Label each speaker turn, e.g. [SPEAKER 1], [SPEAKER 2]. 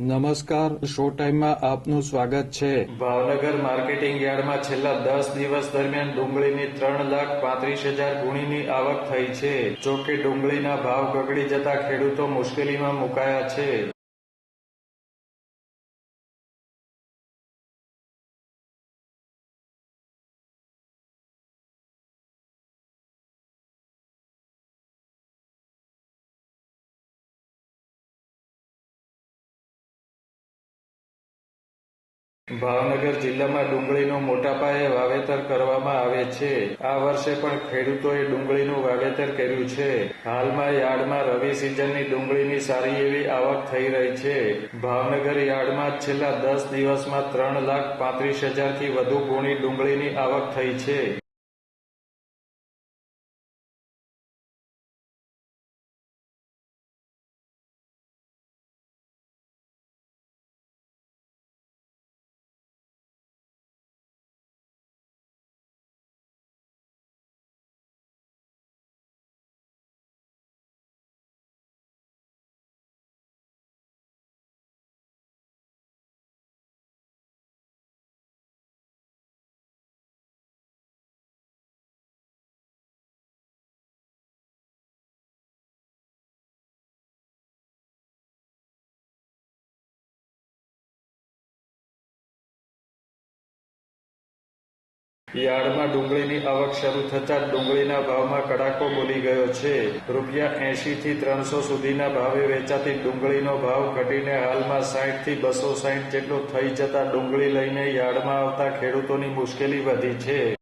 [SPEAKER 1] નમસ્કાર, શો ટાઈમમાં આપનું સ્વાગત છે.
[SPEAKER 2] ભાવનગર માર્કેટિંગ યાર્ડમાં છેલ્લા દસ દિવસ દરમિયાન ડુંગળીની ત્રણ લાખ પાંત્રીસ હજાર ગુણીની આવક થઈ છે. જોકે ડુંગળીના ભાવ ગગડી જતા ખેડૂતો મુશ્કેલીમાં મુકાયા છે. ભાવનગર જિલ્લામાં ડુંગળીનું મોટા પાયે વાવેતર કરવામાં આવે છે. આ વર્ષે પણ ખેડૂતોએ ડુંગળીનું વાવેતર કર્યું છે. હાલમાં યાર્ડમાં રવિ સિઝનની ડુંગળીની સારી એવી આવક થઈ રહી છે. ભાવનગર યાર્ડમાં છેલ્લા દસ દિવસમાં ત્રણ લાખ પાંત્રીસ હજારથી વધુ ગુણી ડુંગળીની આવક થઈ છે. યાર્ડમાં ડુંગળીની આવક શરૂ થતાં ડુંગળીના ભાવમાં કડાકો બોલી ગયો છે. રૂપિયા એંશી થી ત્રણસો સુધીના ભાવે વેચાતી ડુંગળીનો ભાવ ઘટીને હાલમાં સાઠથી બસો સાઠ જેટલો થઈ જતા ડુંગળી લઈને યાર્ડમાં આવતા ખેડૂતોની મુશ્કેલી વધી છે.